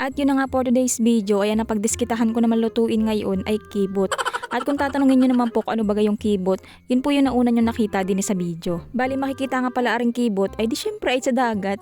At yun na nga for today's video, ayan ang pagdiskitahan ko naman lutuin ngayon ay kibot. At kung tatanungin nyo naman po kung ano bagay yung kibot, yun po yung nauna nyo nakita din sa video. Bali makikita nga pala aring kibot, ay di syempre ay sa dagat.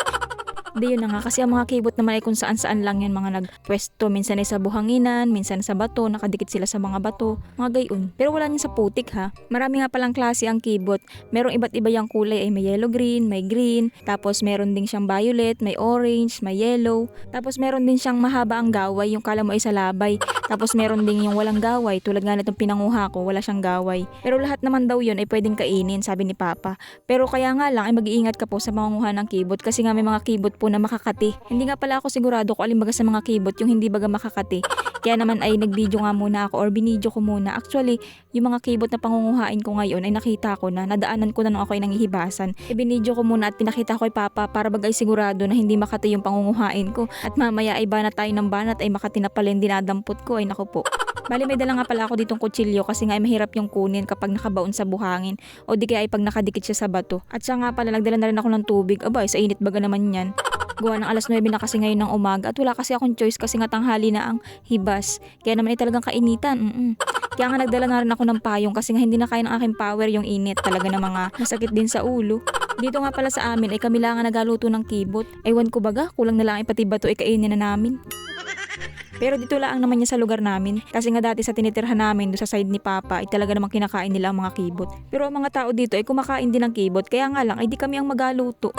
Di yun na nga, kasi ang mga kibot naman ay kung saan saan lang yan mga nagpwesto. Minsan ay sa buhanginan, minsan sa bato, nakadikit sila sa mga bato, mga gayon. Pero wala niya sa putik ha. Marami nga palang klase ang kibot. Merong iba't iba yung kulay ay may yellow green, may green, tapos meron din siyang violet, may orange, may yellow. Tapos meron din siyang mahaba ang gaway, yung kala mo ay sa labay. Tapos meron din yung walang gaway, tulad nga nitong pinanguha ko, wala siyang gaway. Pero lahat naman daw yun ay pwedeng kainin, sabi ni Papa. Pero kaya nga lang ay mag-iingat ka po sa mangunguha ng kibot kasi nga may mga kibot po na makakati. Hindi nga pala ako sigurado kung alin baga sa mga kibot yung hindi baga makakati. Kaya naman ay nag-video nga muna ako or binidyo ko muna. Actually, yung mga kibot na pangunguhain ko ngayon ay nakita ko na, nadaanan ko na nung ako ay nangihibasan. Ibinidyo ko muna at pinakita ko kay Papa para bagay sigurado na hindi makati yung pangunguhain ko. At mamaya ay banat tayo ng banat ay makati na pala yung dinadampot ko ay naku po. Bali may dala nga pala ako ditong kutsilyo kasi nga ay mahirap yung kunin kapag nakabaon sa buhangin o di kaya ay pag nakadikit siya sa bato. At siya nga pala nagdala na rin ako ng tubig. Aba, sa init baga naman yan. Gawa ng alas 9 na kasi ngayon ng umaga at wala kasi akong choice kasi nga tanghali na ang hibas. Kaya naman ay talagang kainitan. Mm-mm. Kaya nga nagdala na rin ako ng payong kasi nga hindi na kaya ng aking power yung init talaga na mga masakit din sa ulo. Dito nga pala sa amin ay kami lang ang nagaluto ng kibot. Ewan ko baga, kulang na lang ay pati bato ay kainin na namin. Pero dito lang naman niya sa lugar namin. Kasi nga dati sa tinitirhan namin doon sa side ni Papa ay talaga namang kinakain nila ang mga kibot. Pero ang mga tao dito ay kumakain din ng kibot. Kaya nga lang ay di kami ang magaluto.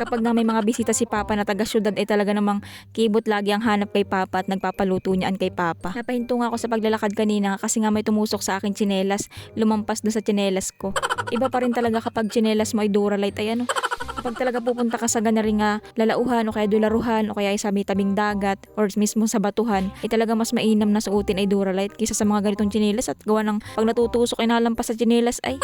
Kapag nga may mga bisita si Papa na taga syudad ay talaga namang kibot lagi ang hanap kay Papa at nagpapaluto niyan kay Papa. Napahinto nga ako sa paglalakad kanina kasi nga may tumusok sa akin tsinelas, lumampas doon sa tsinelas ko. Iba pa rin talaga kapag tsinelas mo ay Duralite ay ano. Kapag talaga pupunta ka sa ganaring nga lalauhan o kaya dularuhan o kaya ay sa may tabing dagat or mismo sa batuhan, ay talaga mas mainam na suotin ay Duralite kaysa sa mga ganitong tsinelas at gawa ng pag natutusok ay nalampas sa tsinelas ay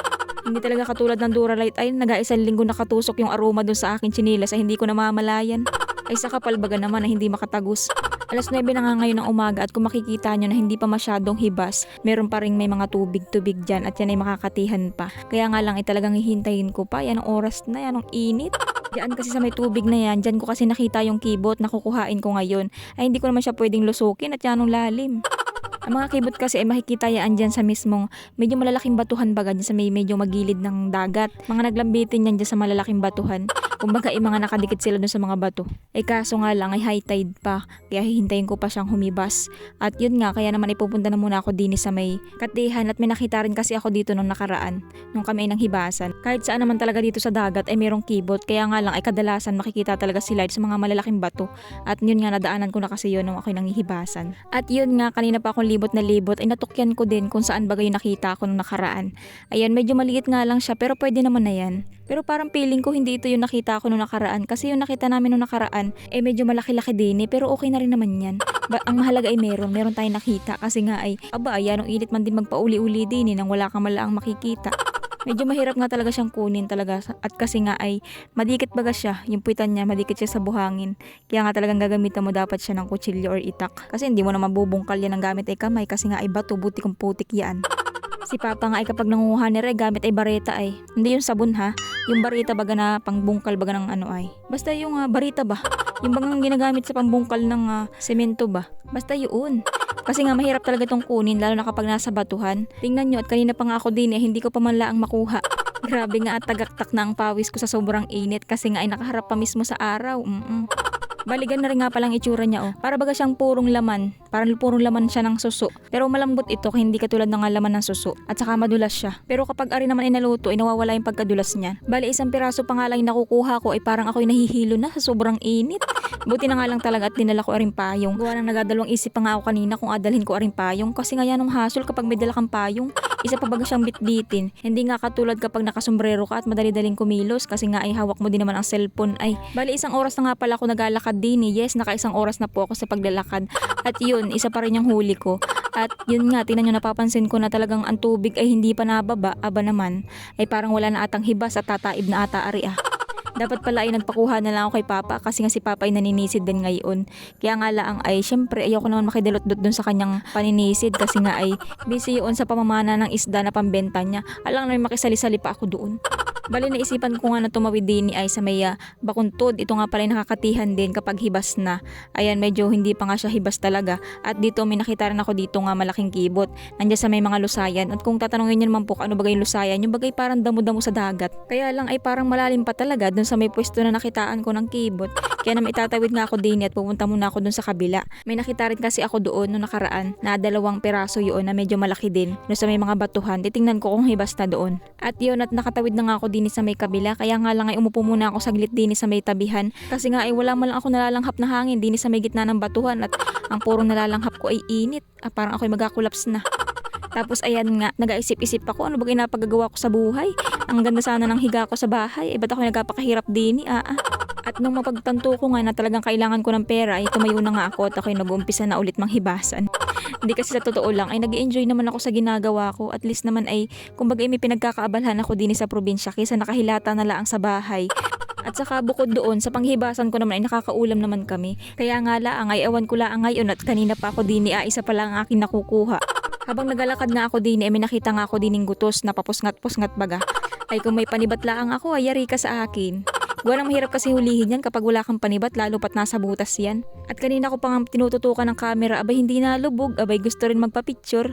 hindi talaga katulad ng Duralite ay nag-iisang linggo nakatusok yung aroma doon sa akin chinilas ay hindi ko namamalayan. Ay sa kapalbaga naman na hindi makatagus. Alas 9 na nga ngayon ng umaga at kung makikita nyo na hindi pa masyadong hibas, meron pa rin may mga tubig-tubig dyan at yan ay makakatihan pa. Kaya nga lang ay talagang hihintayin ko pa. Yan ang oras na yan, ang init. Diyan kasi sa may tubig na yan, dyan ko kasi nakita yung kibot na kukuhain ko ngayon. Ay hindi ko naman siya pwedeng lusukin at yan ang lalim. Ang mga kibot kasi ay makikita yan dyan sa mismong medyo malalaking batuhan baga dyan sa may medyo magilid ng dagat. Mga naglambitin yan dyan sa malalaking batuhan. Kumbaga ay mga nakadikit sila dun sa mga bato. Eh kaso nga lang ay high tide pa. Kaya hihintayin ko pa siyang humibas. At yun nga, kaya naman ipupunta na muna ako din sa may katihan at may nakita rin kasi ako dito nung nakaraan. Nung kami ay nang hibasan. Kahit saan naman talaga dito sa dagat ay merong kibot. Kaya nga lang ay kadalasan makikita talaga sila sa mga malalaking bato. At yun nga nadaanan ko na kasi yun nung ako'y nanghihibasan. At yun nga kanina pa akong libot na libot ay natukyan ko din kung saan bagay nakita ko nung nakaraan. Ayan medyo maliit nga lang siya pero pwede naman na yan. Pero parang feeling ko hindi ito yung nakita ko nung nakaraan kasi yung nakita namin nung nakaraan eh medyo malaki-laki din eh pero okay na rin naman yan. Ba, ang mahalaga ay meron, meron tayong nakita kasi nga ay aba ayan ang init man din magpauli-uli din eh nang wala kang malaang makikita. Medyo mahirap nga talaga siyang kunin talaga at kasi nga ay madikit baga siya, yung puwitan niya madikit siya sa buhangin. Kaya nga talagang gagamitan mo dapat siya ng kutsilyo or itak. Kasi hindi mo na mabubungkal yan ng gamit ay kamay kasi nga ay bato, buti kong putik yan. Si Papa nga ay kapag nangunguha ni Re, gamit ay bareta ay. Hindi yung sabon ha. Yung barita baga na pangbungkal baga ng ano ay. Basta yung ah, barita ba? Yung bagang ginagamit sa pangbungkal ng ah, semento ba? Basta yun. Kasi nga mahirap talaga itong kunin lalo na kapag nasa batuhan. Tingnan nyo at kanina pa nga ako din eh, hindi ko pa man laang makuha. Grabe nga at tagaktak na ang pawis ko sa sobrang init kasi nga ay nakaharap pa mismo sa araw. Mm-mm. Baligan na rin nga palang itsura niya oh. Para baga siyang purong laman. Parang purong laman siya ng suso. Pero malambot ito kaya hindi katulad ng laman ng suso. At saka madulas siya. Pero kapag ari naman inaluto, ay nawawala yung pagkadulas niya. Bali isang piraso pa nga lang nakukuha ko ay parang ako'y nahihilo na sa sobrang init. Buti na nga lang talaga at dinala ko aring payong. Gawa ng nagadalawang isip pa nga ako kanina kung adalhin ko aring payong. Kasi nga yan ang hassle kapag may dala kang payong. Isa pa baga siyang bitbitin. Hindi nga katulad kapag nakasombrero ka at madali-daling kumilos kasi nga ay hawak mo din naman ang cellphone ay. Bali isang oras na nga pala ako naglalakad din eh. Yes, naka isang oras na po ako sa paglalakad. At yun, isa pa rin yung huli ko. At yun nga, tinan nyo napapansin ko na talagang ang tubig ay hindi pa nababa, aba naman, ay parang wala na atang hibas at tataib na ata ari ah. Dapat pala ay nagpakuha na lang ako kay Papa kasi nga si Papa ay naninisid din ngayon. Kaya nga lang ay syempre ayoko naman makidalot-dot dun sa kanyang paninisid kasi nga ay busy yun sa pamamana ng isda na pambenta niya. Alang na makisali-sali pa ako doon. Bali naisipan ko nga na tumawid din ay sa may bakuntod. Ito nga pala nakakatihan din kapag hibas na. Ayan, medyo hindi pa nga siya hibas talaga. At dito may nakita rin ako dito nga malaking kibot. Nandiyan sa may mga lusayan. At kung tatanungin niyo naman po ano bagay lusayan, yung bagay parang damo-damo sa dagat. Kaya lang ay parang malalim pa talaga dun sa may pwesto na nakitaan ko ng kibot. Kaya naman itatawid nga ako din at pupunta muna ako dun sa kabila. May nakita rin kasi ako doon no nakaraan na dalawang peraso yun na medyo malaki din. No sa may mga batuhan, titingnan ko kung hibas na doon. At yun at nakatawid na nga ako din sa may kabila. Kaya nga lang ay umupo muna ako saglit din sa may tabihan. Kasi nga ay wala man lang ako nalalanghap na hangin din sa may gitna ng batuhan at ang puro nalalanghap ko ay init. Ah, parang ako'y magkakulaps na. Tapos ayan nga, nag-aisip-isip ako ano ba ginapagagawa ko sa buhay. Ang ganda sana ng higa ko sa bahay. Eh ba't ako nagpapakahirap din ah, ah. At nung mapagtanto ko nga na talagang kailangan ko ng pera, ay tumayo na nga ako at ako'y nag-uumpisa na ulit manghibasan. Hindi kasi sa totoo lang, ay nag enjoy naman ako sa ginagawa ko. At least naman ay, kumbaga ay may pinagkakaabalhan ako din sa probinsya kaysa nakahilata na lang sa bahay. At saka bukod doon, sa panghibasan ko naman ay nakakaulam naman kami. Kaya nga laang ay awan ko laang ngayon at kanina pa ako din ah, isa pa lang ang aking nakukuha. Habang nagalakad nga ako din, ay may nakita nga ako din ng gutos na papusngat-pusngat baga. Ay kung may panibat laang ako, ay yari ka sa akin. Gawa nang mahirap kasi hulihin yan kapag wala kang panibat lalo pat nasa butas yan. At kanina ko pang tinututukan ng camera, abay hindi nalubog, abay gusto rin magpa-picture.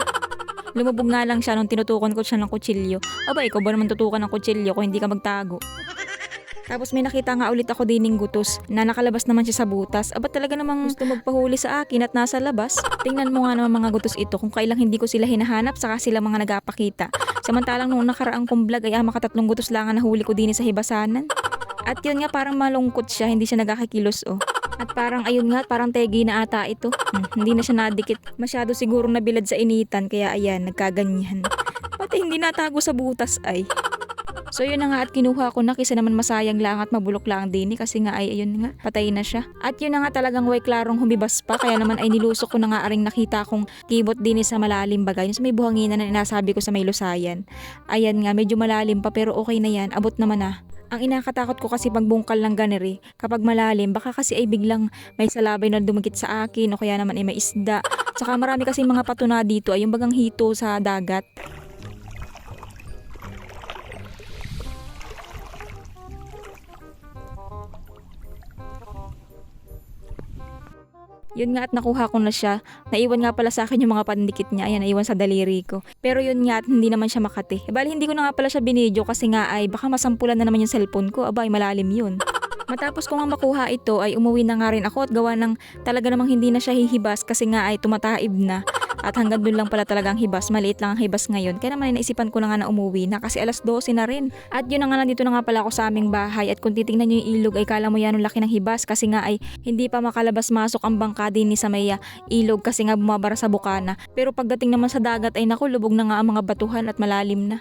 Lumubog nga lang siya nung tinutukan ko siya ng kutsilyo. Abay, ikaw ba naman tutukan ng kutsilyo kung hindi ka magtago? Tapos may nakita nga ulit ako din ng gutos na nakalabas naman siya sa butas. Aba talaga namang gusto magpahuli sa akin at nasa labas. Tingnan mo nga naman mga gutos ito kung kailang hindi ko sila hinahanap saka sila mga nagapakita. Samantalang nung nakaraang kong vlog ay ah, makatatlong gutos lang ang nahuli ko din sa hibasanan. At yun nga parang malungkot siya, hindi siya nagkakakilos oh. At parang ayun nga, parang tegi na ata ito. Hmm, hindi na siya nadikit. Masyado siguro nabilad sa initan kaya ayan, nagkaganyan. Pati hindi natago sa butas ay. So yun na nga at kinuha ko na kisa naman masayang lang at mabulok lang din eh, kasi nga ay ayun nga patay na siya. At yun na nga talagang way klarong humibas pa kaya naman ay nilusok ko na nga aring nakita kong kibot din eh sa malalim bagay sa may buhanginan na inasabi ko sa may lusayan. Ayan nga medyo malalim pa pero okay na yan abot naman na. Ang inakatakot ko kasi pagbungkal ng ganeri, kapag malalim, baka kasi ay biglang may salabay na dumikit sa akin o kaya naman ay may isda. Tsaka marami kasi mga patuna dito ay yung bagang hito sa dagat. Yun nga at nakuha ko na siya. Naiwan nga pala sa akin yung mga pandikit niya. Ayan, naiwan sa daliri ko. Pero yun nga at hindi naman siya makati. E bali, hindi ko na nga pala siya binidyo kasi nga ay baka masampulan na naman yung cellphone ko. Aba, ay malalim yun. Matapos ko nga makuha ito ay umuwi na nga rin ako at gawa ng talaga namang hindi na siya hihibas kasi nga ay tumataib na. At hanggang doon lang pala talagang hibas. Maliit lang ang hibas ngayon. Kaya naman naisipan ko na nga na umuwi na kasi alas 12 na rin. At yun na nga nandito na nga pala ako sa aming bahay. At kung titingnan nyo yung ilog ay kala mo yan ang laki ng hibas kasi nga ay hindi pa makalabas-masok ang bangka din ni sa may ah, ilog kasi nga bumabara sa bukana. Pero pagdating naman sa dagat ay naku lubog na nga ang mga batuhan at malalim na.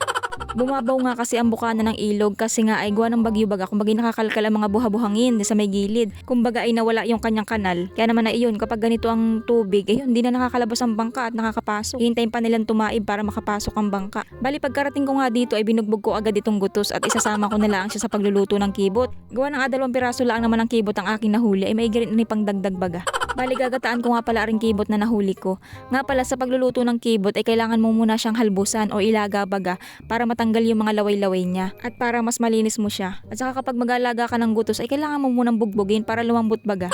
Bumabaw nga kasi ang bukana ng ilog kasi nga ay gawa ng bagyo baga kumbaga nakakalkal ang mga buha-buhangin sa may gilid. Kumbaga ay nawala yung kanyang kanal. Kaya naman na iyon kapag ganito ang tubig, ayun, hindi na nakakalabas ang bangka at nakakapasok. Hintayin pa nilang tumaib para makapasok ang bangka. Bali pagkarating ko nga dito ay binugbog ko agad itong gutos at isasama ko na lang siya sa pagluluto ng kibot. Gawa ng adalawang piraso lang naman ng kibot ang aking nahuli ay may rin ni pang dagdag baga. Bali gagataan ko nga pala ring kibot na nahuli ko. Nga pala sa pagluluto ng kibot ay kailangan mo muna siyang halbusan o ilaga baga para matanggal yung mga laway-laway niya at para mas malinis mo siya. At saka kapag mag-alaga ka ng gutos ay kailangan mo munang bugbugin para lumambot baga.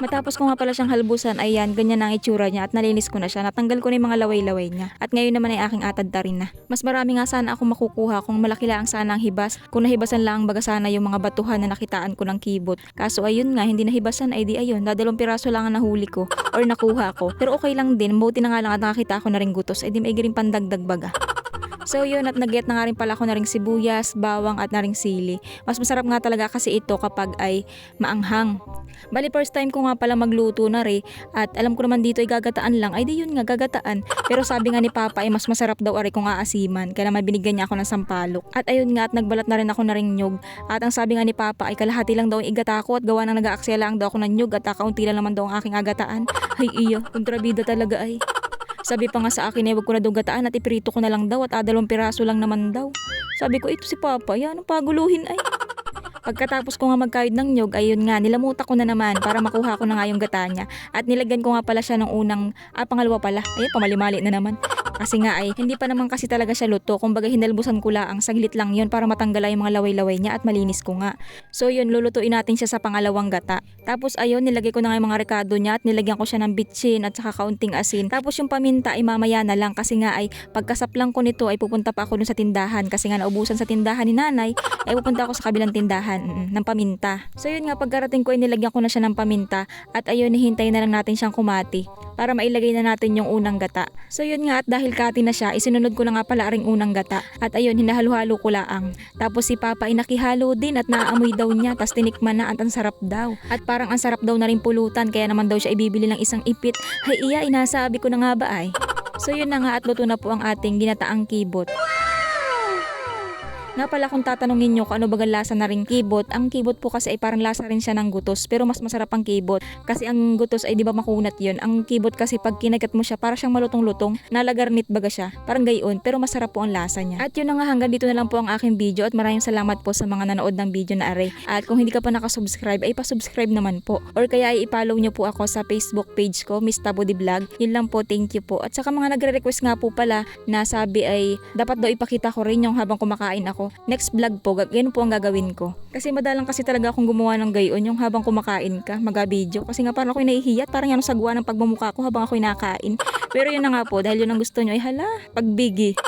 Matapos ko nga pala siyang halbusan, ayan, ganyan na ang itsura niya at nalinis ko na siya. Natanggal ko na yung mga laway-laway niya. At ngayon naman ay aking atad rin na. Mas marami nga sana ako makukuha kung malaki lang sana ang hibas. Kung nahibasan lang baga sana yung mga batuhan na nakitaan ko ng kibot. Kaso ayun nga, hindi nahibasan ay di ayun. Dadalong piraso lang ang nahuli ko or nakuha ko. Pero okay lang din, buti na nga lang at nakakita ako na rin gutos. Ay di may rin pandagdag baga. So yun at nag na nga rin pala ako na ring sibuyas, bawang at na ring sili. Mas masarap nga talaga kasi ito kapag ay maanghang. Bali first time ko nga pala magluto na re at alam ko naman dito ay gagataan lang ay di yun nga gagataan. Pero sabi nga ni Papa ay mas masarap daw ari kung aasiman kaya naman binigyan niya ako ng sampalok. At ayun nga at nagbalat na rin ako na ring nyug. At ang sabi nga ni Papa ay kalahati lang daw ang igata ko at gawa nang nag-aaksaya lang daw ako ng nyug at kakaunti lang naman daw ang aking agataan. Ay iyo, kontrabida talaga ay. Sabi pa nga sa akin eh, wag ko na daw gataan at iprito ko na lang daw at adalong piraso lang naman daw. Sabi ko, ito si Papa, yan, anong paguluhin ay. Pagkatapos ko nga magkayod ng nyog, ayun nga, nilamuta ko na naman para makuha ko na nga yung gata niya. At nilagyan ko nga pala siya ng unang, ah, pangalawa pala. Ayun, pamalimali na naman. Kasi nga ay hindi pa naman kasi talaga siya luto. Kumbaga hinalbusan ko lang saglit lang yun para matanggal yung mga laway-laway niya at malinis ko nga. So yun, lulutuin natin siya sa pangalawang gata. Tapos ayun, nilagay ko na nga yung mga rekado niya at nilagyan ko siya ng bitchin at saka kaunting asin. Tapos yung paminta ay mamaya na lang kasi nga ay pagkasaplang ko nito ay pupunta pa ako dun sa tindahan kasi nga naubusan sa tindahan ni nanay ay pupunta ako sa kabilang tindahan mm, ng paminta. So yun nga pagkarating ko ay nilagyan ko na siya ng paminta at ayun hihintayin na lang natin siyang kumati para mailagay na natin yung unang gata. So yun nga at dahil kati na siya, isinunod ko na nga pala ring unang gata. At ayun, hinahalo-halo ko laang. Tapos si Papa ay nakihalo din at naaamoy daw niya, tas tinikman na at ang sarap daw. At parang ang sarap daw na rin pulutan, kaya naman daw siya ibibili ng isang ipit. Hay iya, inasabi ko na nga ba ay. So yun na nga at luto na po ang ating ginataang kibot. Nga pala kung tatanungin nyo kung ano bagang lasa na rin kibot, ang kibot po kasi ay parang lasa rin siya ng gutos pero mas masarap ang kibot kasi ang gutos ay di ba makunat yun. Ang kibot kasi pag kinagat mo siya para siyang malutong-lutong, nalagarnit baga siya, parang gayon pero masarap po ang lasa niya. At yun na nga hanggang dito na lang po ang aking video at maraming salamat po sa mga nanood ng video na aray. At kung hindi ka pa nakasubscribe ay pa-subscribe naman po or kaya ay i-follow nyo po ako sa Facebook page ko, Miss Tabo Di Vlog. Yun lang po, thank you po. At saka mga nagre-request nga po pala na sabi ay dapat daw ipakita ko rin yung habang kumakain ako. Next vlog po, ganun po ang gagawin ko. Kasi madalang kasi talaga akong gumawa ng gayon yung habang kumakain ka, maga-video. Kasi nga parang ako'y nahihiya at parang yan ang sagwa ng pagmumukha ko habang ako'y nakain. Pero yun na nga po, dahil yun ang gusto nyo, ay hala, pagbigi.